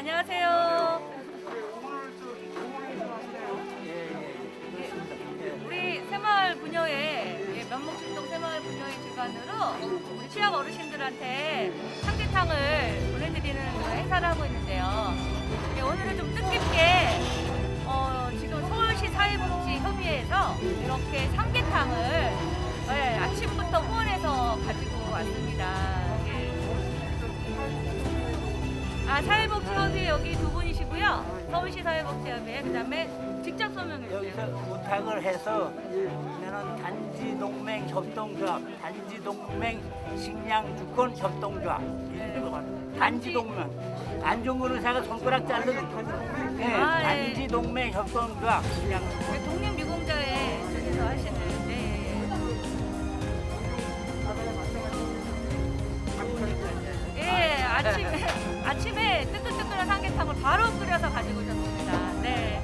안녕하세요. 우리 새마을 부녀회 예, 면목출동 새마을 부녀회 주관으로 우리 취약 어르신들한테 삼계탕을 보내드리는 행사를 하고 있는데요. 예, 오늘은 좀 뜻깊게 어, 지금 서울시 사회복지협의회에서 이렇게 삼계탕을 예, 아침부터 후원해서 가지고 왔습니다. 아 사회복지협의 여기 두 분이시고요. 서울시 사회복지협의 그다음에 직접 설명해 여기서 주세요. 부탁을 해서 그러면은 단지 동맹 협동조합, 단지 동맹 식량 주권 협동조합, 단지 동맹. 안 좋은 거는 제가 손가락 자르. 네, 아, 예. 단지 동맹 협동조합 식량. 그 독립유공 바로 끓여서 가지고 오셨습니다. 네.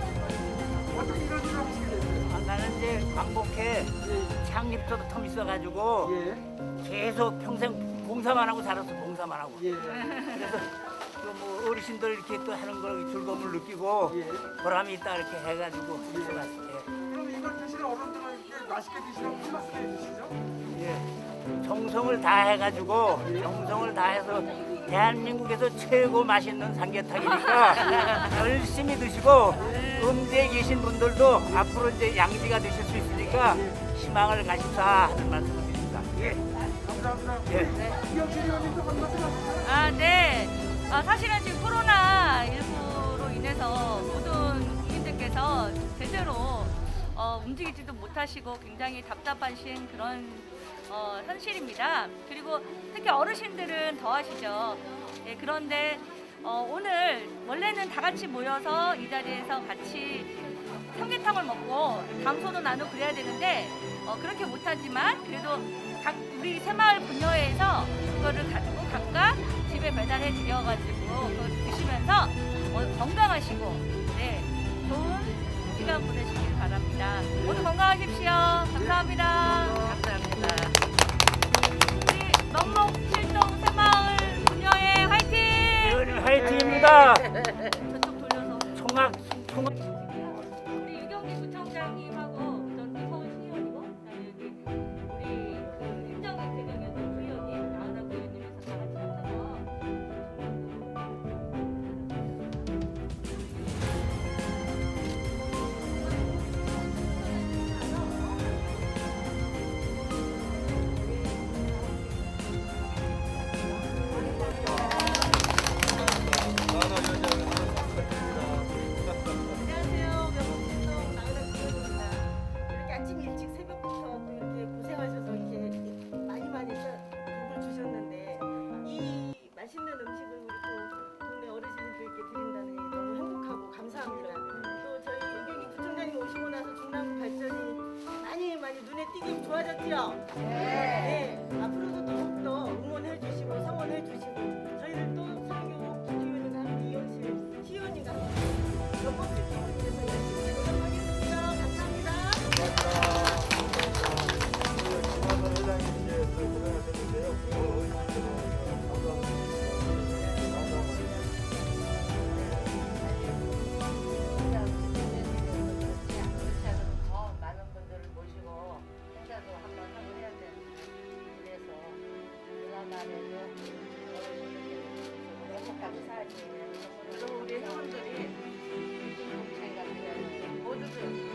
아, 나는 이제 광복회 창립부터 있어가지고 계속 평생 봉사만 하고 살았어, 봉사만 하고. 그래서 그뭐 어르신들 이렇게 또 하는 걸 즐거움을 느끼고 보람이 있다 이렇게 해가지고 있어갔어요. 그럼 이걸 드시는 어른들은 이렇게 맛있게 드시라고 맛있게 드시죠? 예. 정성을 다 해가지고 정성을 다해서 대한민국에서 최고 맛있는 삼계탕이니까 열심히 드시고 음지에 계신 분들도 앞으로 이제 양지가 되실 수 있으니까 희망을 가십사 하는 말씀드립니다. 예. 감사합니다. 예. 하실까요? 아, 네. 아, 사실은 지금 코로나19로 인해서 모든 국민들께서 제대로 어, 움직이지도 못하시고 굉장히 답답하신 그런 어, 현실입니다. 그리고 특히 어르신들은 더 하시죠. 예, 그런데 어, 오늘 원래는 다 같이 모여서 이 자리에서 같이 삼계탕을 먹고 담소도 나누고 그래야 되는데 어, 그렇게 못하지만 그래도 각 우리 새마을 분녀회에서 그거를 가지고 각각 집에 배달해 드려가지고 그걸 드시면서 어, 건강하시고 네 좋은 시간 보내시길 바랍니다. 모두 건강하십시오. 감사합니다. 칠동 새마을 분녀회 화이팅! 의원님 화이팅입니다. 맛있는 음식을 우리 또 동네 어르신들께 드린다는 게 너무 행복하고 감사합니다. 또 저희 유경희 부총장님 오시고 나서 중랑구 발전이 많이 많이 눈에 띄게 좋아졌지요? 네. 앞으로 하게 살기 그리고 우리 회원들이 되어 모두들